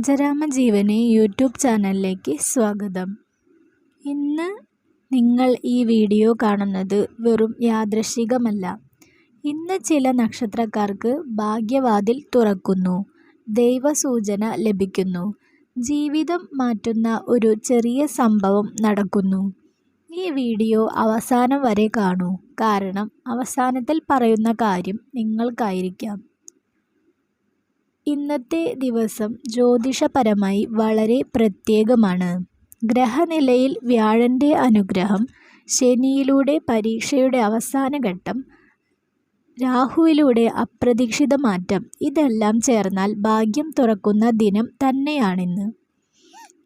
രാജരാമജീവനി YouTube ചാനലിലേക്ക് സ്വാഗതം. ഇന്ന് നിങ്ങൾ ഈ വീഡിയോ കാണുന്നത് വെറും യാദൃശികമല്ല. ഇന്ന് ചില നക്ഷത്രക്കാർക്ക് ഭാഗ്യവാതിൽ തുറക്കുന്നു ദൈവസൂചന ലഭിക്കുന്നു ജീവിതം മാറ്റുന്ന ഒരു ചെറിയ സംഭവം നടക്കുന്നു. ഈ വീഡിയോ അവസാനം വരെ കാണൂ. കാരണം അവസാനത്തിൽ പറയുന്ന കാര്യം നിങ്ങൾക്കായിരിക്കാം. ഇന്നത്തെ ദിവസം ജ്യോതിഷപരമായി വളരെ പ്രത്യേകമാണ്. ഗ്രഹനിലയിൽ വ്യാഴന്റെ അനുഗ്രഹം ശനിയിലൂടെ പരീക്ഷയുടെ അവസാന ഘട്ടം രാഹുവിലൂടെ അപ്രതീക്ഷിത മാറ്റം ഇതെല്ലാം ചേർന്നാൽ ഭാഗ്യം തുറക്കുന്ന ദിനം തന്നെയാണിന്ന്.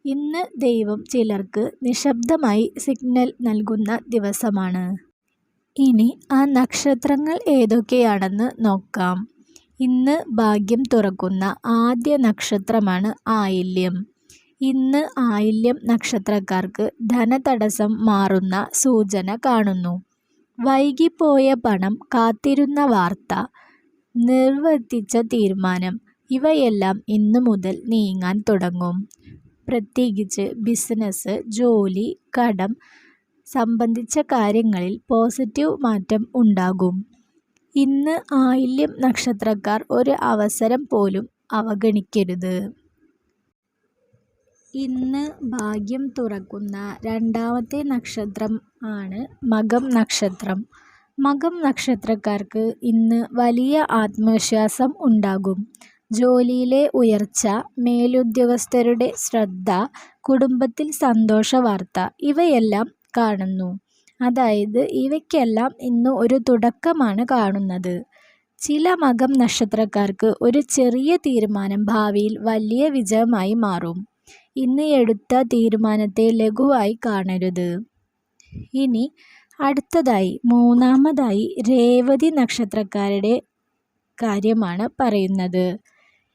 ഇന്ന് ദൈവം ചിലർക്ക് നിശബ്ദമായി സിഗ്നൽ നൽകുന്ന ദിവസമാണ്. ഇനി ആ നക്ഷത്രങ്ങൾ ഏതൊക്കെയാണെന്ന് നോക്കാം. ഇന്ന് ഭാഗ്യം തുറക്കുന്ന ആദ്യ നക്ഷത്രമാണ് ആയില്യം. ഇന്ന് ആയില്യം നക്ഷത്രക്കാർക്ക് ധനതടസ്സം മാറുന്ന സൂചന കാണുന്നു. വൈകിപ്പോയ പണം കാത്തിരുന്ന വാർത്ത നിർവർത്തിച്ച തീരുമാനം ഇവയെല്ലാം ഇന്നു മുതൽ നീങ്ങാൻ തുടങ്ങും. പ്രത്യേകിച്ച് ബിസിനസ് ജോലി കടം സംബന്ധിച്ച കാര്യങ്ങളിൽ പോസിറ്റീവ് മാറ്റം ഉണ്ടാകും. ഇന്ന് ആയില്യം നക്ഷത്രക്കാർ ഒരു അവസരം പോലും അവഗണിക്കരുത്. ഇന്ന് ഭാഗ്യം തുറക്കുന്ന രണ്ടാമത്തെ നക്ഷത്രം ആണ് മകം നക്ഷത്രം. മകം നക്ഷത്രക്കാർക്ക് ഇന്ന് വലിയ ആത്മവിശ്വാസം ഉണ്ടാകും. ജോലിയിലെ ഉയർച്ച മേലുദ്യോഗസ്ഥരുടെ ശ്രദ്ധ കുടുംബത്തിൽ സന്തോഷ വാർത്ത ഇവയെല്ലാം കാണുന്നു. അതായത് ഇവയ്ക്കെല്ലാം ഇന്ന് ഒരു തുടക്കമാണ് കാണുന്നത്. ചില മകം നക്ഷത്രക്കാർക്ക് ഒരു ചെറിയ തീരുമാനം ഭാവിയിൽ വലിയ വിജയമായി മാറും. ഇന്ന് എടുത്ത തീരുമാനത്തെ ലഘുവായി കാണരുത്. ഇനി അടുത്തതായി മൂന്നാമതായി രേവതി നക്ഷത്രക്കാരുടെ കാര്യമാണ് പറയുന്നത്.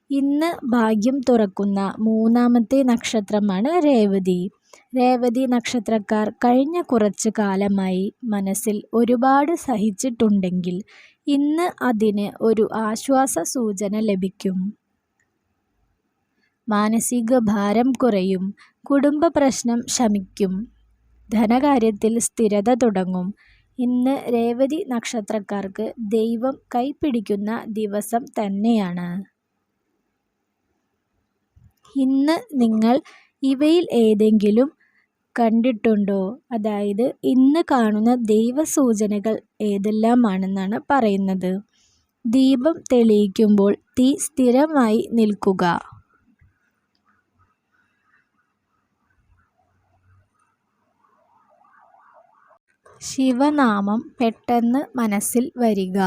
ഇന്ന് ഭാഗ്യം തുറക്കുന്ന മൂന്നാമത്തെ നക്ഷത്രമാണ് രേവതി. രേവതി നക്ഷത്രക്കാർ കഴിഞ്ഞ കുറച്ച് കാലമായി മനസ്സിൽ ഒരുപാട് സഹിച്ചിട്ടുണ്ടെങ്കിൽ ഇന്ന് അതിന് ഒരു ആശ്വാസ സൂചന ലഭിക്കും. മാനസിക ഭാരം കുറയും കുടുംബ പ്രശ്നം ശമിക്കും ധനകാര്യത്തിൽ സ്ഥിരത തുടങ്ങും. ഇന്ന് രേവതി നക്ഷത്രക്കാർക്ക് ദൈവം കൈപിടിക്കുന്ന ദിവസം തന്നെയാണ്. ഇന്ന് നിങ്ങൾ ഇവയിൽ ഏതെങ്കിലും കണ്ടിട്ടുണ്ടോ? അതായത് ഇന്ന് കാണുന്ന ദൈവസൂചനകൾ ഏതെല്ലാമാണെന്നാണ് പറയുന്നത്. ദീപം തെളിയിക്കുമ്പോൾ തീ സ്ഥിരമായി നിൽക്കുക. ശിവനാമം പെട്ടെന്ന് മനസ്സിൽ വരിക.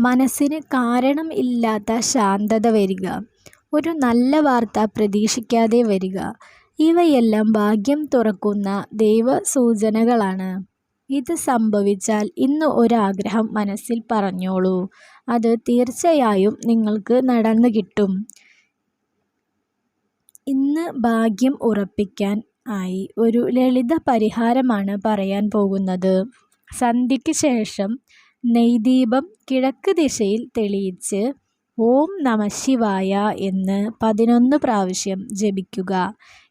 മനസ്സിന് കാരണം ഇല്ലാത്ത ശാന്തത വരിക. ഒരു നല്ല വാർത്ത പ്രതീക്ഷിക്കാതെ വരിക. ഇവയെല്ലാം ഭാഗ്യം തുറക്കുന്ന ദൈവസൂചനകളാണ്. ഇത് സംഭവിച്ചാൽ ഇന്ന് ഒരാഗ്രഹം മനസ്സിൽ പറഞ്ഞോളൂ. അത് തീർച്ചയായും നിങ്ങൾക്ക് നടന്നു കിട്ടും. ഇന്ന് ഭാഗ്യം ഉറപ്പിക്കാൻ ആയി ഒരു ലളിത പരിഹാരമാണ് പറയാൻ പോകുന്നത്. സന്ധ്യയ്ക്ക് ശേഷം നെയ്ദീപം കിഴക്ക് ദിശയിൽ തെളിയിച്ച് ഓം നമ ശിവായ എന്ന് പതിനൊന്ന് പ്രാവശ്യം ജപിക്കുക.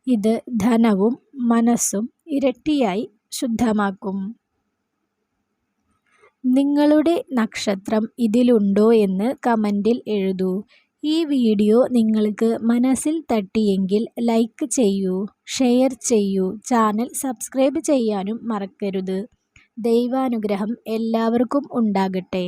ഇത് ധനവും മനസ്സും ഇരട്ടിയായി ശുദ്ധമാക്കും. നിങ്ങളുടെ നക്ഷത്രം ഇതിലുണ്ടോ എന്ന് കമന്റിൽ എഴുതൂ. ഈ വീഡിയോ നിങ്ങൾക്ക് മനസ്സിൽ തട്ടിയെങ്കിൽ ലൈക്ക് ചെയ്യൂ ഷെയർ ചെയ്യൂ ചാനൽ സബ്സ്ക്രൈബ് ചെയ്യാനും മറക്കരുത്. ദൈവാനുഗ്രഹം എല്ലാവർക്കും ഉണ്ടാകട്ടെ.